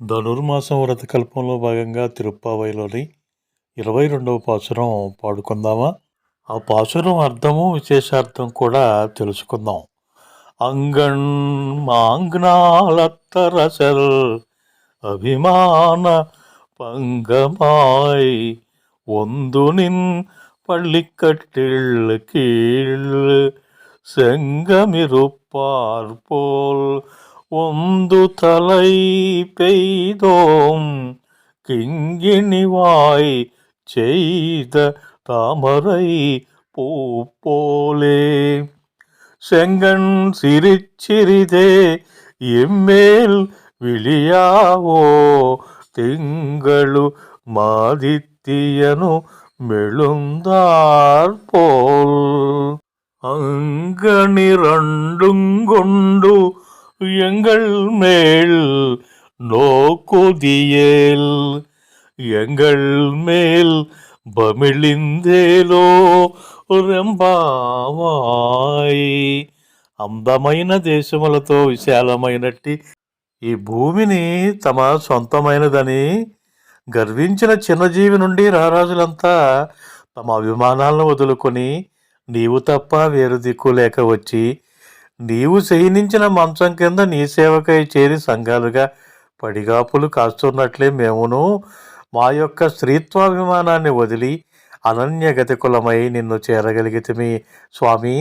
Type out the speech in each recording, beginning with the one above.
ధనుర్మాసం వ్రతకల్పంలో భాగంగా తిరుప్పావైలోని ఇరవై రెండవ పాసురం పాడుకుందామా ఆ పాసురం అర్థము విశేషార్థం కూడా తెలుసుకుందాం అంగణ్ మాంగ్నాలత్తరసల్ అభిమాన பங்கமாய் ஒந்து நின் பள்ளிக்கட்டில் கீழ் செங்கமிருப்பார் போல் ಒಂದು ತಲೈ ಪೆಯ್ದೋಂ கிங்கிணிவாய் செய்த தாமரை பூ போலே செங்கன் சிரிச்சிறிதே இம்மேல் விழியாவோ திங்களு மாதித்தியனு மெழுந்தார் போல். அங்கனிரண்டும் கொண்டு எங்கள் மேல் நோக்குதியேல் எங்கள் மேல் బమిళిందేలో రెంబావాయ్ అందమైన దేశములతో విశాలమైనట్టి ఈ భూమిని తమ సొంతమైనదని గర్వించిన చిన్నజీవి నుండి రారాజులంతా తమ అభిమానాలను వదులుకొని నీవు తప్ప వేరు దిక్కు లేక వచ్చి నీవు శయనించిన మంచం కింద నీ సేవకై చేరి సంఘాలుగా పడిగాపులు కాస్తున్నట్లే మేమును. మా యొక్క స్త్రీత్వాభిమానాన్ని వదిలి అనన్యగతికులమై నిన్ను చేరగలిగితిమి. స్వామి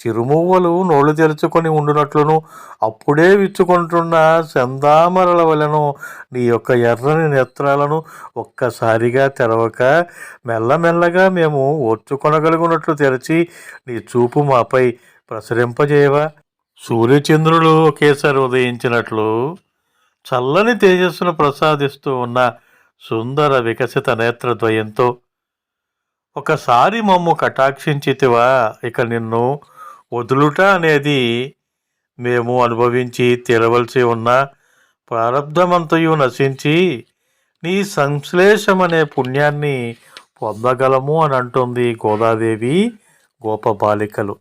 చిరుమువ్వలు నోళ్ళు తెరుచుకొని ఉండునట్లును. అప్పుడే విచ్చుకుంటున్న చందామరల వలను నీ యొక్క ఎర్రని నేత్రాలను ఒక్కసారిగా తెరవక మెల్లమెల్లగా మేము ఓర్చుకొనగలుగునట్లు తెరచి నీ చూపు మాపై ప్రసరింపజేయవా? సూర్యచంద్రులు ఒకేసారి ఉదయించినట్లు చల్లని తేజస్సును ప్రసాదిస్తూ ఉన్న సుందర వికసిత నేత్రద్వయంతో ఒకసారి మమ్ము కటాక్షించితివా ఇక నిన్ను వదులుట అనేది మేము అనుభవించి తీరవలసి ఉన్న ప్రారంధమంతయు నశించి నీ సంశ్లేషం అనే పుణ్యాన్ని పొందగలము అని అంటుంది గోదాదేవి గోపబాలికలు.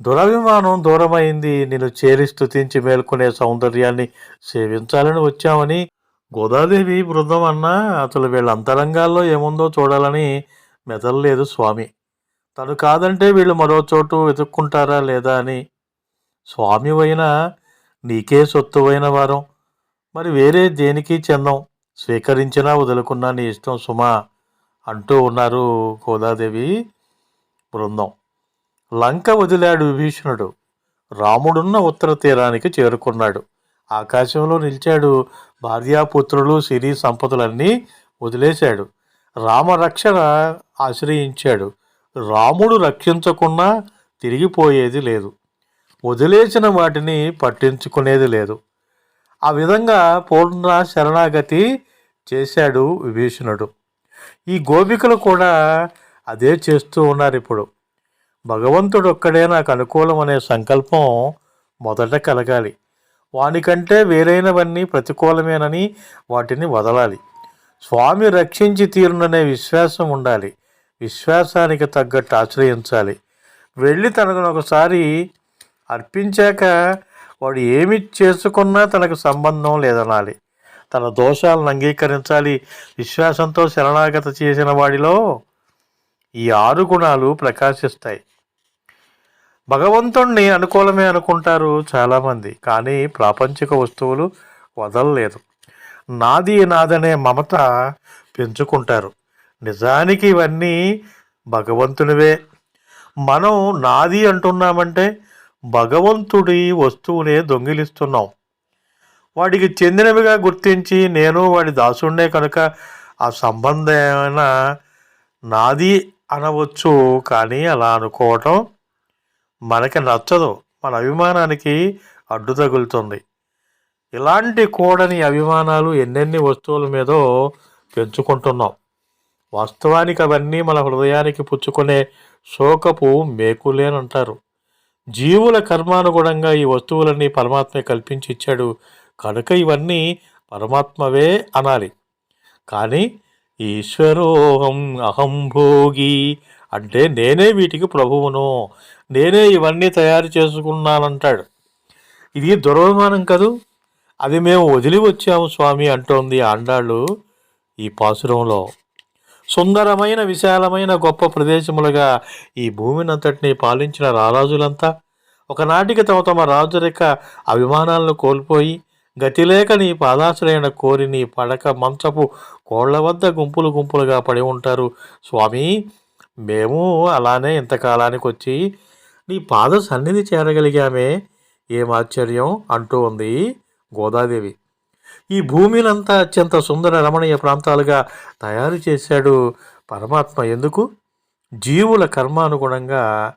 దురభిమానం దూరమైంది. నిన్ను చేరి స్థుతించి మేల్కొనే సౌందర్యాన్ని సేవించాలని వచ్చామని గోదాదేవి బృందం అన్నా అసలు వీళ్ళ అంతరంగాల్లో ఏముందో చూడాలని మెదలలేదు స్వామి. తను కాదంటే వీళ్ళు మరో చోటు వెతుక్కుంటారా లేదా అని. స్వామి అయినా నీకే సొత్తువైన వారం. మరి వేరే దేనికి చెందం? స్వీకరించినా వదులుకున్నా నీ ఇష్టం సుమా అంటూ ఉన్నారు గోదాదేవి బృందం. లంక వదిలాడు విభీషణుడు. రాముడున్న ఉత్తర తీరానికి చేరుకున్నాడు. ఆకాశంలో నిలిచాడు భార్యాపుత్రులు సిరి సంపదలన్నీ వదిలేశాడు. రామరక్షణ ఆశ్రయించాడు. రాముడు రక్షించకున్నా తిరిగిపోయేది లేదు. వదిలేసిన వాటిని పట్టించుకునేది లేదు. ఆ విధంగా పూర్ణ శరణాగతి చేశాడు విభీషణుడు. ఈ గోపికలు కూడా అదే చేస్తూ ఉన్నారు ఇప్పుడు. భగవంతుడు ఒక్కడే నాకు అనుకూలం అనే సంకల్పం మొదట కలగాలి. వానికంటే వేరైనవన్నీ ప్రతికూలమేనని వాటిని వదలాలి. స్వామి రక్షించి తీరుననే విశ్వాసం ఉండాలి. విశ్వాసానికి తగ్గట్టు ఆశ్రయించాలి. వెళ్ళి తనకు ఒకసారి అర్పించాక వాడు ఏమి చేసుకున్నా తనకు సంబంధం లేదనాలి. తన దోషాలను అంగీకరించాలి. విశ్వాసంతో శరణాగత చేసిన వాడిలో ఈ ఆరు గుణాలు ప్రకాశిస్తాయి. భగవంతుణ్ణి అనుకూలమే అనుకుంటారు చాలామంది కానీ ప్రాపంచిక వస్తువులు వదలలేదు. నాది నాదనే మమత పెంచుకుంటారు. నిజానికి ఇవన్నీ భగవంతునివే. మనం నాది అంటున్నామంటే భగవంతుడి వస్తువునే దొంగిలిస్తున్నాం. వాడికి చెందినవిగా గుర్తించి నేను వాడి దాసుండే కనుక ఆ సంబంధమైన నాది అనవచ్చు కానీ అలా అనుకోవటం మనకి నచ్చదు. మన అభిమానానికి అడ్డు తగులుతుంది. ఇలాంటి కూడని అభిమానాలు ఎన్నెన్ని వస్తువుల మీదో పెంచుకుంటున్నాం. వాస్తవానికి అవన్నీ మన హృదయానికి పుచ్చుకునే శోకపు మేకులేనంటారు. జీవుల కర్మానుగుణంగా ఈ వస్తువులన్నీ పరమాత్మే కల్పించి ఇచ్చాడు కనుక ఇవన్నీ పరమాత్మవే అనాలి. కానీ ఈశ్వరోహం అహం భోగి అంటే నేనే వీటికి ప్రభువును నేనే ఇవన్నీ తయారు చేసుకున్నానంటాడు. ఇది దురభిమానం కదూ? అది మేము వదిలి వచ్చాము స్వామి అంటోంది ఆండాళ్ళు ఈ పాసురంలో సుందరమైన విశాలమైన గొప్ప ప్రదేశములుగా ఈ భూమినంతటిని పాలించిన రారాజులంతా ఒకనాటికి తమ తమ రాజరిక అభిమానాలను కోల్పోయి గతిలేక నీ పాదాశ్రయణ కోరి నీ పడక మంచపు కోళ్ళ వద్ద గుంపులు గుంపులుగా పడి ఉంటారు స్వామి. మేము అలానే ఇంతకాలానికి వచ్చి నీ పాద సన్నిధి చేరగలిగామే ఏం ఆశ్చర్యం అంటూ ఉంది గోదాదేవి. ఈ భూమినంతా అత్యంత సుందర రమణీయ ప్రాంతాలుగా తయారు చేశాడు పరమాత్మ ఎందుకు? జీవుల కర్మానుగుణంగా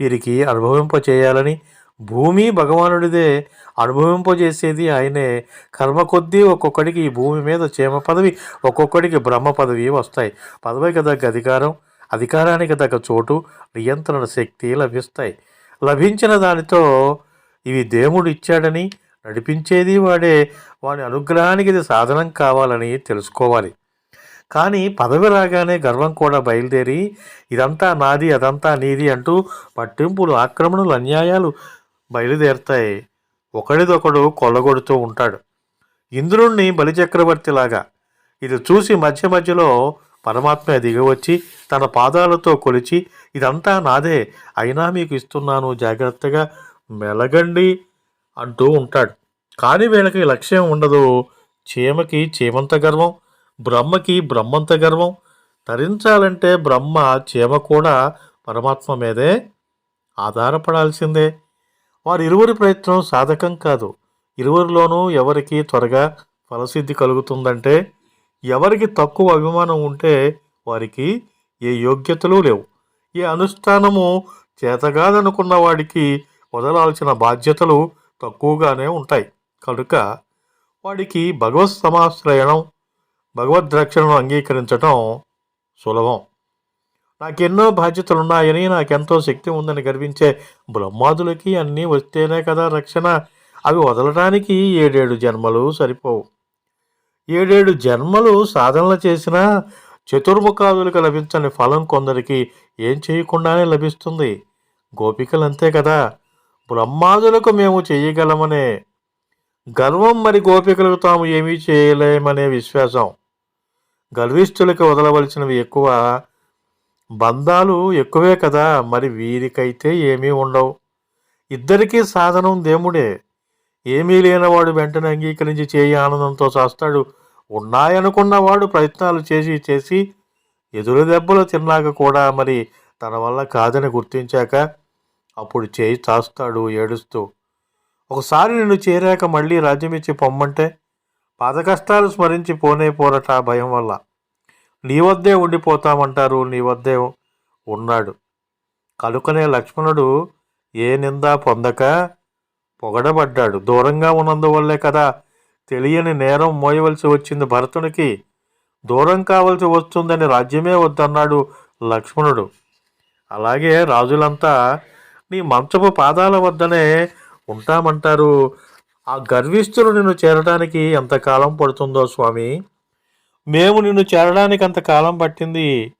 వీరికి అనుభవింపచేయాలని భూమి భగవానుడిదే అనుభవింపజేసేది ఆయనే. కర్మ కొద్దీ ఒక్కొక్కడికి ఈ భూమి మీద క్షేమ పదవి ఒక్కొక్కడికి బ్రహ్మ పదవి వస్తాయి. పదవి కదా అధికారం అధికారానికి తగ్గ చోటు నియంత్రణ శక్తి లభిస్తాయి. లభించిన దానితో ఇవి దేవుడు ఇచ్చాడని నడిపించేది వాడే వాని అనుగ్రహానికి ఇది సాధనం కావాలని తెలుసుకోవాలి. కానీ పదవి రాగానే గర్వం కూడా బయలుదేరి ఇదంతా నాది అదంతా నీది అంటూ పట్టింపులు ఆక్రమణలు అన్యాయాలు బయలుదేరుతాయి. ఒకడిదొకడు కొల్లగొడుతూ ఉంటాడు. ఇంద్రుణ్ణి బలిచక్రవర్తిలాగా ఇది చూసి మధ్య మధ్యలో పరమాత్మ దిగవచ్చి తన పాదాలతో కొలిచి ఇదంతా నాదే అయినా మీకు ఇస్తున్నాను జాగ్రత్తగా మెలగండి అంటూ ఉంటాడు. కానీ వీళ్ళకి లక్ష్యం ఉండదు. చీమకి చీమంత గర్వం బ్రహ్మకి బ్రహ్మంత గర్వం. తరించాలంటే బ్రహ్మ చీమ కూడా పరమాత్మ మీదే ఆధారపడాల్సిందే. వారి ఇరువురి ప్రయత్నం సాధకం కాదు. ఇరువురిలోనూ ఎవరికి త్వరగా ఫలసిద్ధి కలుగుతుందంటే ఎవరికి తక్కువ అభిమానం ఉంటే వారికి ఏ యోగ్యతలు లేవు. ఏ అనుష్ఠానము చేతగాదనుకున్న వాడికి వదలాల్సిన బాధ్యతలు తక్కువగానే ఉంటాయి. కనుక వాడికి భగవత్ సమాశ్రయణం భగవద్రక్షణను అంగీకరించటం సులభం. నాకెన్నో బాధ్యతలున్నాయని నాకెంతో శక్తి ఉందని గర్వించే బ్రహ్మాదులకి అన్నీ వస్తేనే కదా రక్షణ. అవి వదలడానికి ఏడేడు జన్మలు సరిపోవు. ఏడేడు జన్మలు సాధనలు చేసినా చతుర్ముఖాదులకు లభించని ఫలం కొందరికి ఏం చేయకుండానే లభిస్తుంది. గోపికలంతే కదా. బ్రహ్మాదులకు మేము చేయగలమనే గర్వం మరి గోపికలకు తాము ఏమీ చేయలేమనే విశ్వాసం. గర్విష్ఠులకు వదలవలసినవి ఎక్కువ. బంధాలు ఎక్కువే కదా. మరి వీరికైతే ఏమీ ఉండవు. ఇద్దరికీ సాధనం దేవుడే. ఏమీ లేనివాడు వెంటనే అంగీకరించి చేయి ఆనందంతో చేస్తాడు. ఉన్నాయనుకున్నవాడు ప్రయత్నాలు చేసి చేసి ఎదురు దెబ్బలు తిన్నాక కూడా మరి తన వల్ల కాదని గుర్తించాక అప్పుడు చేయి చాస్తాడు ఏడుస్తూ. ఒకసారి నిన్ను చేరాక మళ్ళీ రాజ్యం ఇచ్చి పొమ్మంటే పాత కష్టాలు స్మరించి పోనే పోరట భయం వల్ల. నీ వద్దే ఉండిపోతామంటారు నీ వద్దే ఉన్నాడు. కనుకనే లక్ష్మణుడు ఏ నింద పొందక పొగడబడ్డాడు. దూరంగా ఉన్నందువల్లే కదా తెలియని నేరం మోయవలసి వచ్చింది భరతునికి. దూరం కావలసి వస్తుందని రాజ్యమే వద్దన్నాడు లక్ష్మణుడు. అలాగే రాజులంతా నీ మంచపు పాదాల వద్దనే ఉంటామంటారు. ఆ గర్విస్తులు నిన్ను చేరడానికి ఎంతకాలం పడుతుందో స్వామి? మేము నిన్ను చేరడానికి అంతకాలం పట్టింది.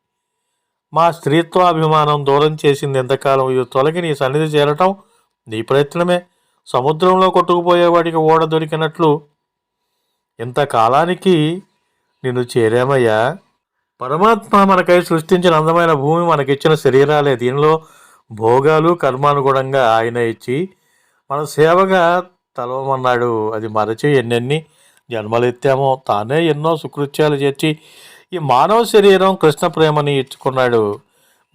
మా స్త్రీత్వాభిమానం దూరం చేసింది ఎంతకాలం ఇది తొలగి నీ సన్నిధి చేరటం నీ ప్రయత్నమే. సముద్రంలో కొట్టుకుపోయేవాడికి ఓడ దొరికినట్లు ఇంతకాలానికి నిన్ను చేరామయ్యా? పరమాత్మ మనకై సృష్టించిన అందమైన భూమి మనకిచ్చిన శరీరాలే. దీనిలో భోగాలు కర్మానుగుణంగా ఆయన ఇచ్చి మన సేవగా తలవమన్నాడు. అది మరచి ఎన్నెన్ని జన్మలెత్తామో తానే ఎన్నో సుకృత్యాలు చేర్చి ఈ మానవ శరీరం కృష్ణ ప్రేమని ఇచ్చుకున్నాడు.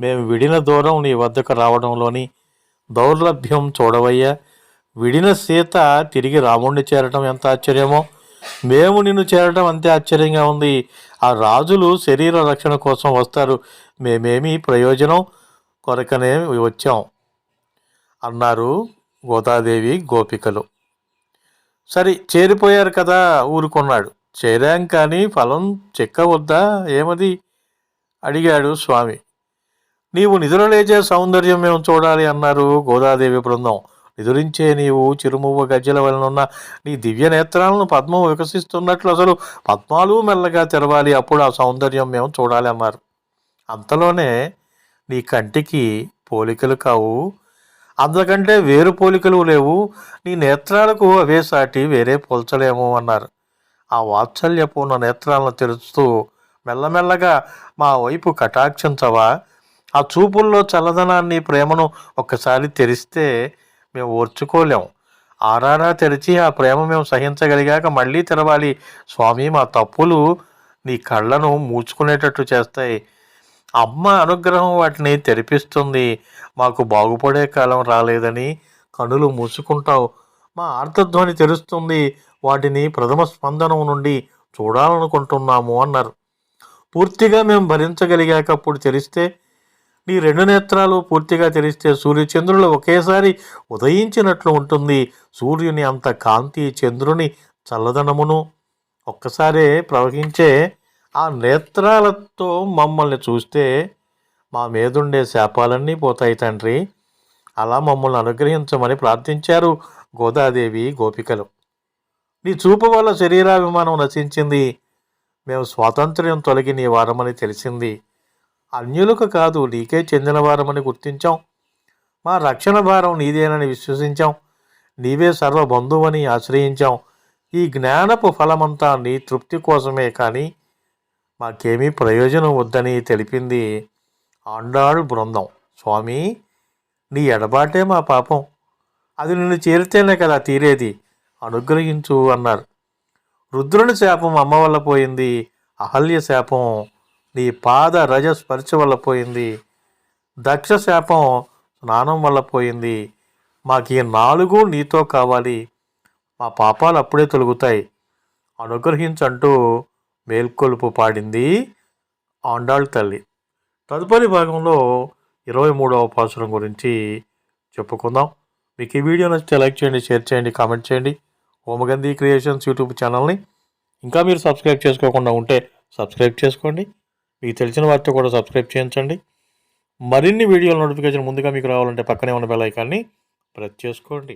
మేము విడిన దూరం నీ వద్దకు రావడంలోని దౌర్లభ్యం చూడవయ్యా. విడిన సీత తిరిగి రాముణ్ణి చేరటం ఎంత ఆశ్చర్యమో. మేము నిన్ను చేరటం అంతే ఆశ్చర్యంగా ఉంది. ఆ రాజులు శరీర రక్షణ కోసం వస్తారు. మేమేమి ప్రయోజనం కొరకనే వచ్చాం అన్నారు గోదాదేవి గోపికలు. సరే చేరిపోయారు కదా ఊరుకున్నాడు. చేరాం కానీ ఫలం చెక్కవద్దా? ఏమది? అడిగాడు స్వామి. నీవు నిధులలేచే సౌందర్యం మేము చూడాలి అన్నారు గోదాదేవి బృందం. ఎదురించే నీవు చిరుమువ్వ గజ్జల వలనున్న నీ దివ్య నేత్రాలను పద్మం వికసిస్తున్నట్లు అసలు పద్మాలు మెల్లగా తెరవాలి. అప్పుడు ఆ సౌందర్యం మేము చూడాలి అన్నారు. అంతలోనే నీ కంటికి పోలికలు కావు. అంతకంటే వేరు పోలికలు లేవు. నీ నేత్రాలకు అవే సాటి వేరే పోల్చలేము అన్నారు. ఆ వాత్సల్యపూర్ణ నేత్రాలను తెరుస్తూ మెల్లమెల్లగా మా వైపు కటాక్షించవా ఆ చూపుల్లో చల్లదనాన్ని ప్రేమను ఒక్కసారి తెరిస్తే మేము ఓర్చుకోలేము ఆరానా తెరిచి ఆ ప్రేమ మేము సహించగలిగాక మళ్ళీ తెరవాలి. స్వామి మా తప్పులు నీ కళ్ళను మూచుకునేటట్టు చేస్తాయి. అమ్మ అనుగ్రహం వాటిని తెరిపిస్తుంది. మాకు బాగుపడే కాలం రాలేదని కనులు మూసుకుంటావు. మా ఆర్తధ్వని తెరుస్తుంది. వాటిని ప్రథమ స్పందనం నుండి చూడాలనుకుంటున్నాము అన్నారు. పూర్తిగా మేము భరించగలిగాక అప్పుడు నీ రెండు నేత్రాలు పూర్తిగా తెరిస్తే సూర్యచంద్రులు ఒకేసారి ఉదయించినట్లు ఉంటుంది. సూర్యుని అంత కాంతి చంద్రుని చల్లదనమును ఒక్కసారే ప్రవహించే ఆ నేత్రాలతో మమ్మల్ని చూస్తే మా మీదుండే శాపాలన్నీ పోతాయి తండ్రి. అలా మమ్మల్ని అనుగ్రహించమని ప్రార్థించారు గోదాదేవి గోపికలు. నీ చూపు వల్ల శరీరాభిమానం నశించింది. మేము స్వాతంత్ర్యం తొలగి నీ వారమని తెలిసింది. అన్యులకు కాదు నీకే చెందిన వారమని గుర్తించాం. మా రక్షణ భారం నీదేనని విశ్వసించాం. నీవే సర్వబంధువని ఆశ్రయించాం. ఈ జ్ఞానపు ఫలమంతా నీ తృప్తి కోసమే కానీ మాకేమీ ప్రయోజనం వద్దని తెలిపింది ఆండాళ్ బృందం. స్వామి నీ ఎడబాటే మా పాపం. అది నిన్ను చేరితేనే కదా తీరేది అనుగ్రహించు అన్నారు. రుద్రుని శాపం అమ్మ వల్ల పోయింది అహల్య శాపం నీ పాద రజ స్పర్శ వల్ల పోయింది. దక్ష శాపం స్నానం వల్ల పోయింది. మాకు ఈ నాలుగు నీతో కావాలి. మా పాపాలు అప్పుడే తొలుగుతాయి. అనుగ్రహించంటూ మేల్కొలుపు పాడింది ఆండాళ్ తల్లి. తదుపరి భాగంలో ఇరవై మూడవ పాసురం గురించి చెప్పుకుందాం. మీకు ఈ వీడియో నచ్చితే లైక్ చేయండి షేర్ చేయండి కామెంట్ చేయండి. హోమగంధి క్రియేషన్స్ యూట్యూబ్ ఛానల్ని. ఇంకా మీరు సబ్స్క్రైబ్ చేసుకోకుండా ఉంటే సబ్స్క్రైబ్ చేసుకోండి. మీకు తెలిసిన వారితో కూడా సబ్స్క్రైబ్ చేయించండి. మరిన్ని వీడియోల నోటిఫికేషన్ ముందుగా మీకు రావాలంటే పక్కనే ఉన్న బెల్ ఐకాన్ని ప్రెస్ చేసుకోండి.